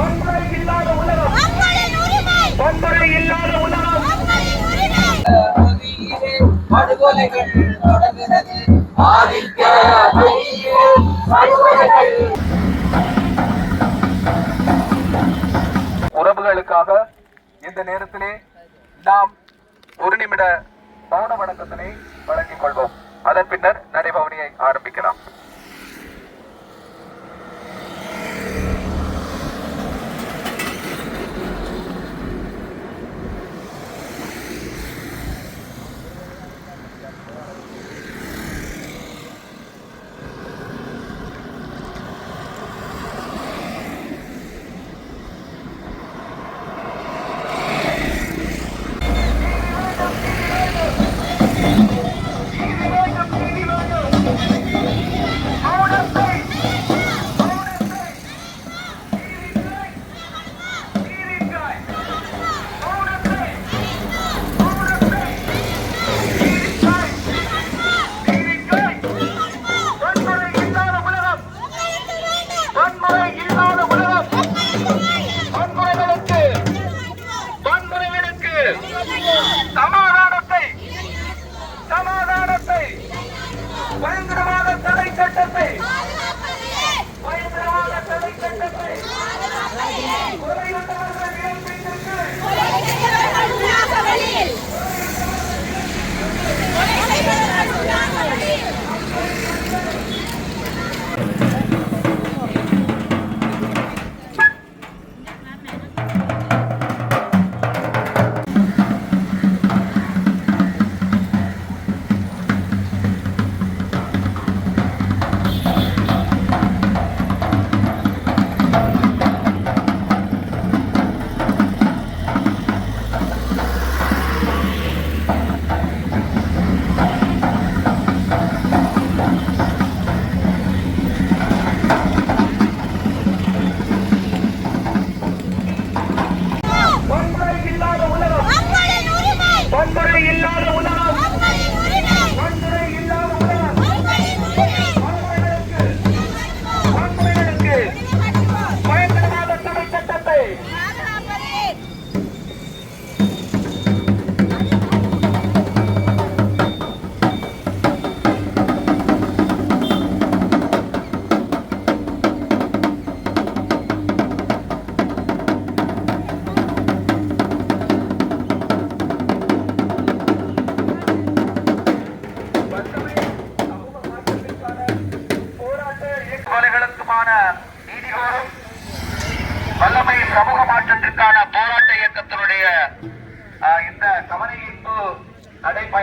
வன்முறை இல்லாத உலகம். மக்களின் உரிமை. வன்முறை இல்லாத உலகம். மக்களின் உரிமை. பகுதியிலே படுகொலைகள் தொடர்கிறது. ஆதிக்க பகுதியிலே படுகொலைகள். உறவுகளுக்காக இந்த நேரத்திலே நாம் ஒரு நிமிட மௌன வணக்கத்தினை வழங்கிக் கொள்வோம். அதன் பின்னர் நடைபவனியை ஆரம்பிக்கலாம். சமாதானத்தை சமாதானத்தை பயங்கரவாத தடை சட்டத்தை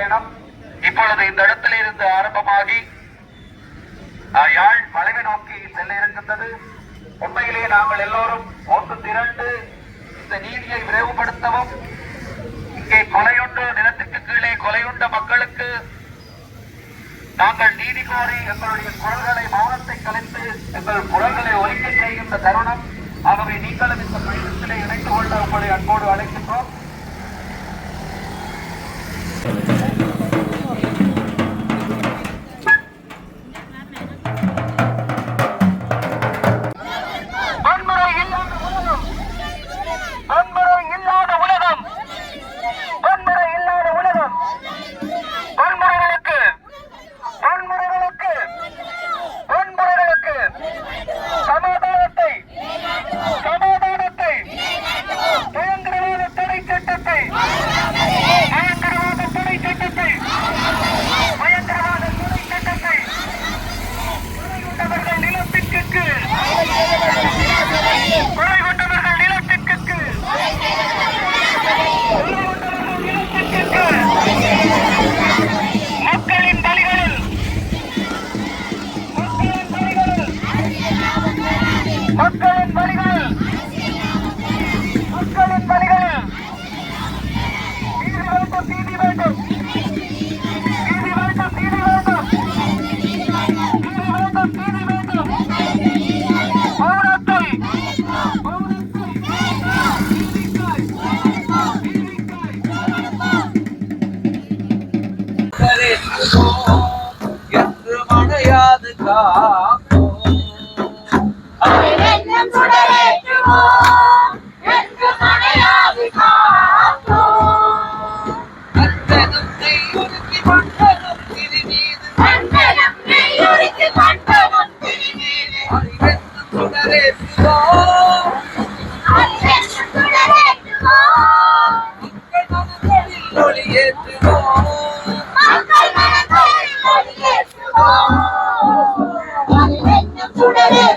பயணம் இப்பொழுது இந்த இடத்தில் இருந்து ஆரம்பமாகி யாழ் வளைவை நோக்கி செல்ல இருக்கின்றது உண்மையிலேயே நாங்கள் எல்லோரும் ஒன்று திரண்டு இந்த நீதியை விரைவுபடுத்தவும் இங்கே கொலையுண்டு நிலத்துக்கு கீழே கொலையுண்ட மக்களுக்கு நாங்கள் நீதி கோரி எங்களுடைய குரல்களை மௌனத்தை கலைத்து எங்கள் குரல்களை ஒலிக்க செய்கின்ற தருணம். ஆகவே நீங்களும் இந்த பயணத்திலே இணைந்து கொள்ள உங்களை அன்போடு அழைக்கின்றோம். மக்களின் பலிகளில் மக்களின் பலிகளில் நீதி வேண்டும் நீதி வேண்டும். நீதி வேண்டும் நீதி வேண்டும். நீதி வேண்டும் Put it in.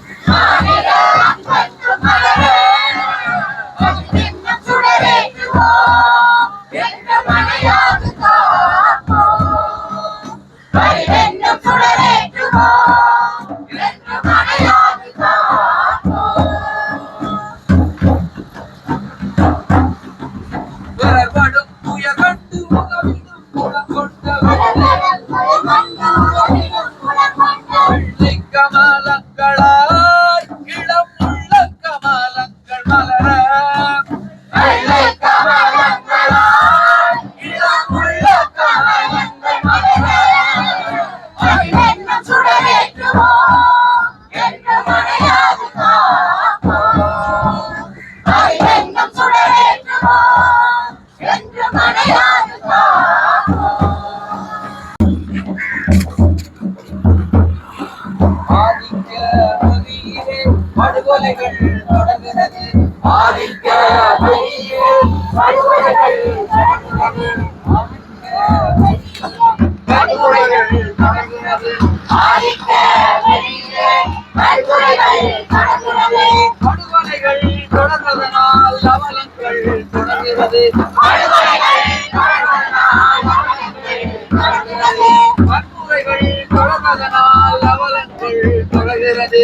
Oh. படுகொலைகள் தொடர்கிறது. ஆதிக்க மதியிலே படுகொலைகள் தொடர்கிறது. படுகொலைகள் தொடர்கிறது. ஆதிக்க படுகொலைகள் தொடர்வதனால் அவலங்கள் தொடர்கிறது. தொடர்வதனால் அவலங்கள் தொடர்கிறது.